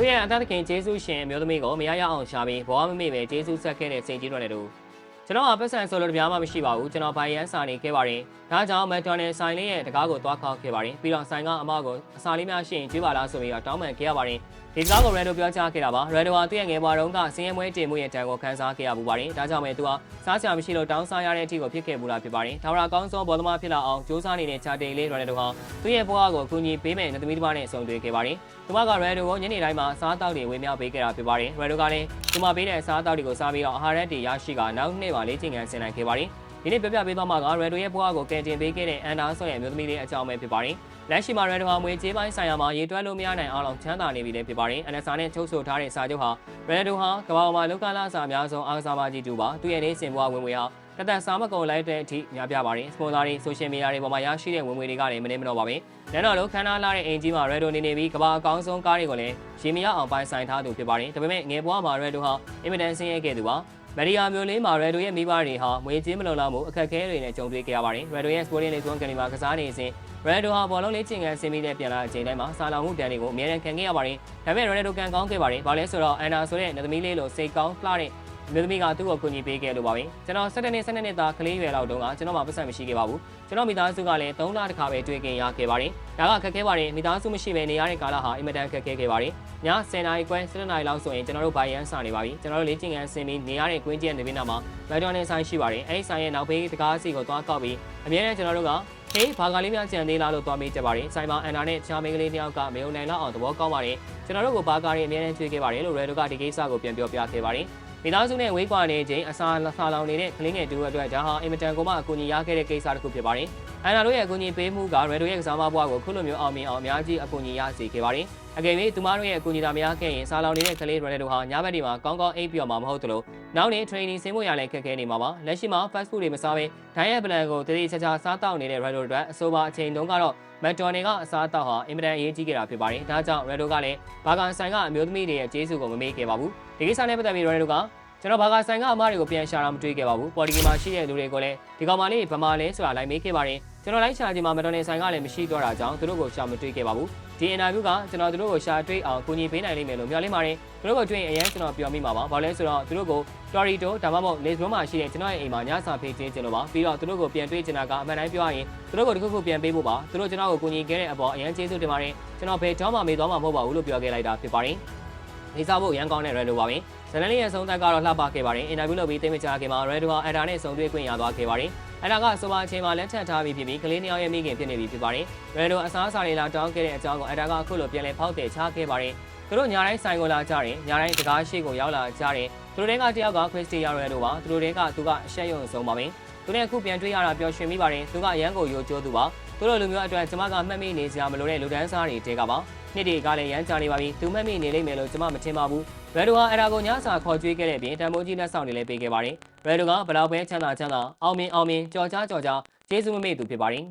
သူရဲ့အသက်သခင်ဂျေဆုရှင်အမျိုးသမီးကိုမရရအောင်ရှာပြီးဘဝမမေ့ပဲဂျေဆုဆက်ခဲ့တဲ့စိန်ကြီးတော်နဲ့တူကျွန်တော်ကပတ်စံဆိုလို့တပြားမှမရှိပါဘူးကျွန်တော်ဘိုင်ရန်စာနေခဲ့ပါတယ်ဒါကြောင့်မက်ဒိုနယ်ဆိုင်လေးရဲ့တကားကိုသွားခောက်ခဲ့ပါတယ်ပြီးတော့ဆိုင်ကအမကိုအစာလေးများရှိရင်ကျွေးပါလားဆိုပြီးတော့တောင်းပန်ခဲ့ရပါတယ် ဒီစကားကိုရန်ဒိုပြောကြားခဲ့တာပါရန်ဒိုဟာသူ့ရဲ့ငယ်ဘွားတုန်းကစင်းရဲမွေးတင်မှုရဲ့တန်ကိုခန်းစားခဲ့ရပူပါတယ်ဒါကြောင့်ပဲသူဟာစားစရာမရှိလို့တောင်းစားရတဲ့အထိကိုဖြစ်ခဲ့ပူလာဖြစ်ပါတယ်ဒါဝရအကောင်းဆုံးဘောသမားဖြစ်လာအောင်စူးစမ်းနေတဲ့ချာတိန်လေးရန်ဒိုဟာသူ့ရဲ့ဘဝကိုအကူအညီပေးမဲ့နေသမီးတစ်ပါးနဲ့ဆုံတွေ့ခဲ့ပါတယ်သူမကရန်ဒိုကိုညနေတိုင်းမှာစားတောက်တွေဝေမျှပေးခဲ့တာဖြစ်ပါတယ်ရန်ဒိုကလည်းသူမပေးတဲ့အစားတောက်တွေကိုစားပြီးတော့အာဟာရတွေရရှိကနောက်နှစ်မှာလေးချိန်ကန်ဆင်နိုင်ခဲ့ပါတယ် ဒီနေ့ပြပြပေးသွားမှာကရန်ဒိုရဲ့ဘဝကိုကယ်တင်ပေးခဲ့တဲ့အန်နာဆိုရဲ့အမျိုးသမီးလေးအကြောင်းပဲဖြစ်ပါတယ်လက်ရှိမှာရန်ဒိုဟာမွေကြေးပိုင်းဆိုင်ရာမှာရေတွက်လို့မရနိုင်အောင်လောက်ချမ်းသာနေပြီလည်းဖြစ်ပါတယ်အန်နာဆာနဲ့ချုပ်ဆိုထားတဲ့စာချုပ်ဟာရန်ဒိုဟာကမ္ဘာပေါ်မှာလောကလာစာအများဆုံးအားကစားပါကြီးတူပါသူရဲ့နေစဉ်ဘဝဝင်ငွေဟာတသက်စားမကုန်လိုက်တဲ့အထိများပြပါတယ်စပွန်ဆာတွေဆိုရှယ်မီဒီယာတွေပေါ်မှာရရှိတဲ့ဝင်ငွေတွေကလည်းမနေမတော့ပါပဲ။နောက်တော့လို့ခန်းနာလာတဲ့အင်ဂျီမှာ Redo နေနေပြီးကမ္ဘာအကောင်းဆုံးကားတွေကိုလည်းရေမရအောင်ပိုင်ဆိုင်ထားသူဖြစ်ပါတယ်။ဒါပေမဲ့ငယ်ဘဝမှာ Redo ဟာအင်မတန်ဆင်းရဲခဲ့သူပါ။ မရီယာမျိုးလေးမှာ Redo ရဲ့မိဘတွေဟာမွေးချင်းမလုံလောက်မှုအခက်အခဲတွေနဲ့ကြုံတွေ့ခဲ့ရပါတယ်။ Redo ရဲ့ Sporting Lisbon ကနေမှာကစားနေစဉ် Redo ဟာဘောလုံးလေးချင်းကန်ဆင်းပြီးတဲ့ပြန်လာအချိန်တိုင်းမှာစာလောင်မှုတန်းတွေကိုအများနဲ့ခံခဲ့ရပါတယ်။ဒါပေမဲ့ Redo ကန်ကောင်းခဲ့ပါတယ်။ဘာလဲဆိုတော့အန်နာဆိုတဲ့နသမီးလေးလိုစိတ်ကောင်းလှတဲ့ မြို့သမီးကသူ့ကိုကူညီပေးခဲ့လို့ပါပဲကျွန်တော်17နှစ်17နှစ်သားကလေးရွယ်လောက်တုန်းကကျွန်တော်မှပတ်စံမရှိခဲ့ပါဘူးကျွန်တော်မိသားစုကလည်း3လတစ်ခါပဲတွေ့ခင်ရခဲ့ပါတယ်ဒါကခက်ခဲပါတယ်မိသားစုမရှိဘဲနေရတဲ့ကာလဟာအင်မတန်ခက်ခဲခဲ့ပါတယ်ည10နာရီခွဲ17နာရီလောက်ဆိုရင်ကျွန်တော်တို့ဘိုင်ရန်စာနေပါပြီကျွန်တော်တို့လေးချင်းကန်ဆင်းပြီးနေရတဲ့ကွင်းကျက်နေပြီးနောက်မှာမက်ဒိုနယ်ဆိုင်ရှိပါတယ်အဲဒီဆိုင်ရဲ့နောက်ဘေးတကားစီကိုသွားကောက်ပြီးအများနဲ့ကျွန်တော်တို့ကဟေးဘာကလေးများကြံသေးလားလို့သွားမေးကြပါတယ်ဆိုင်မှာအန်နာနဲ့ချာမင်းကလေးတယောက်ကမေုံနိုင်လောက်အောင်သဘောကောင်းပါတယ်ကျွန်တော်တို့ကိုဘာကားတွေအများနဲ့ကျွေးခဲ့ပါတယ်လို့ရဲတို့ကဒီကိစ္စကိုပြန်ပြောပြခဲ့ပါတယ် မိသားစုနဲ့ဝေးကွာနေခြင်းအစာဆာလောင်နေတဲ့ကလေးငယ်တူအတွက်ဒါဟာအင်မတန်ကိုမှအကူအညီရခဲ့တဲ့ကိစ္စတစ်ခုဖြစ်ပါတယ်။အန်နာတို့ရဲ့အကူအညီပေးမှုကရဲတို့ရဲ့ကစားမဘွားကိုခုလိုမျိုးအောင်မြင်အောင်အများကြီးအကူအညီရစေခဲ့ပါတယ်။အကယ်၍သူမတို့ရဲ့အကူအညီသာမရခဲ့ရင်ဆာလောင်နေတဲ့ကလေးရဲတို့ဟာညဘက်ဒီမှာကောင်းကောင်းအိပ်ပြောမှာမဟုတ်သလိုနောက်နေ့ training ဆင်းဖို့ရလဲခက်ခဲနေမှာပါ။လက်ရှိမှာ fast food တွေမစားဘဲဒိုင်းရဲ့ plan ကိုတတိချာချာစားတောက်နေတဲ့ရဲတို့အတွက်အဆိုပါအချိန်တုန်းကတော့မက်ဒိုနယ်ကအစားအသောက်ဟာအင်မတန်အရေးကြီးခဲ့တာဖြစ်ပါတယ်။ဒါကြောင့်ရဲတို့ကလည်းဘာကန်ဆိုင်ကအမျိုးသမီးတွေရဲ့ကျေးဇူးကိုမမေ့ခဲ့ပါဘူး။ဒီကိစ္စနဲ့ပတ်သက်ပြီးရဲတို့က ကျွန်တော်ဘာကဆိုင်ကအမားတွေကိုပြန်ရှာတာမတွေ့ခဲ့ပါဘူးပေါ်တီဂီမှာရှိတဲ့လူတွေကိုလည်းဒီကောင်မလေးဗမာလဲဆိုတာလိုက်မေးခဲ့ပါတယ်ကျွန်တော်လိုက်ရှာချိန်မှာမတော်နေဆိုင်ကလည်းမရှိတော့တာကြောင့်သူတို့ကိုရှာမတွေ့ခဲ့ပါဘူးဒီအင်တာဗျူးကကျွန်တော်သူတို့ကိုရှာတွေ့အောင်ကူညီပေးနိုင်လိမ့်မယ်လို့မျှော်လင့်ပါတယ်သူတို့ကိုတွေ့ရင်အရင်ကျွန်တော်ပြောမိမှာပါဘာလဲဆိုတော့သူတို့ကိုတော်ရီတိုဒါမှမဟုတ်လေစဘွန်မှာရှိတဲ့ကျွန်တော်ရဲ့အိမ်မှာညစာဖေးချင်းကျင်လို့ပါပြီးတော့သူတို့ကိုပြန်တွေ့ချင်တာကအမှန်တိုင်းပြောရရင်သူတို့ကိုတစ်ခုခုပြန်ပေးဖို့ပါသူတို့ကျွန်တော်ကိုကူညီခဲ့တဲ့အပေါ်အရင်ကျေးဇူးတင်ပါတယ်ကျွန်တော်ဘယ်တော့မှမေ့သွားမှာမဟုတ်ပါဘူးလို့ပြောခဲ့လိုက်တာဖြစ်ပါတယ် နေစားဖို့ရန်ကောင်းတဲ့ Red ပါပဲဇလန်လေးရဲ့ဆုံးသက်ကတော့လှပခဲ့ပါတယ်အင်တာဗျူးလုပ်ပြီးသိမချခင်မှာ Red ဟာအတာနဲ့ဆုံတွေ့ခွင့်ရသွားခဲ့ပါတယ်အတာကဆိုပါအချိန်မှာလက်ထပ်ထားပြီးဖြစ်ပြီးကလေးနှစ်ယောက်ရဲ့မိခင်ဖြစ်နေပြီဖြစ်ပါတယ် Red အစားအစာတွေလာတောင်းခဲ့တဲ့အကြောင်းကိုအတာကအခုလိုပြန်လည်ဖောက်တယ်ချခဲ့ပါတယ်သူတို့ညာတိုင်းဆိုင်ကိုလာကြတယ်ညာတိုင်းတကားရှိကိုရောက်လာကြတယ်သူတို့တွေကတယောက်ကခရစ်စတီယာရဲတို့ပါသူတို့တွေကသူကအရှက်ရုံဆုံးပါပဲသူနဲ့အခုပြန်တွေ့ရတာပျော်ရွှင်မိပါတယ်သူကရန်ကိုယိုကျိုးသူပါသူတို့လူမျိုးအတွက်ကျမကမှတ်မိနေစရာမလိုတဲ့လူဒန်းစားတွေတဲကပါ နှစ်တွေကလည်းရမ်းကြနေပါပြီသူမှတ်မိနေလိမ့်မယ်လို့ကျမမထင်ပါဘူးရယ်ဒိုဟာအရာကိုညစာခေါ်ကြွေးခဲ့တဲ့အပြင်တန်မိုးကြီးလက်ဆောင်တွေလည်းပေးခဲ့ပါတယ်ရယ်ဒိုကဘလောက်ပဲချမ်းသာချမ်းသာအောင်မြင်အောင်မြင်ကြော်ကြားကြော်ကြားကျေးဇူးမမေ့သူဖြစ်ပါတယ်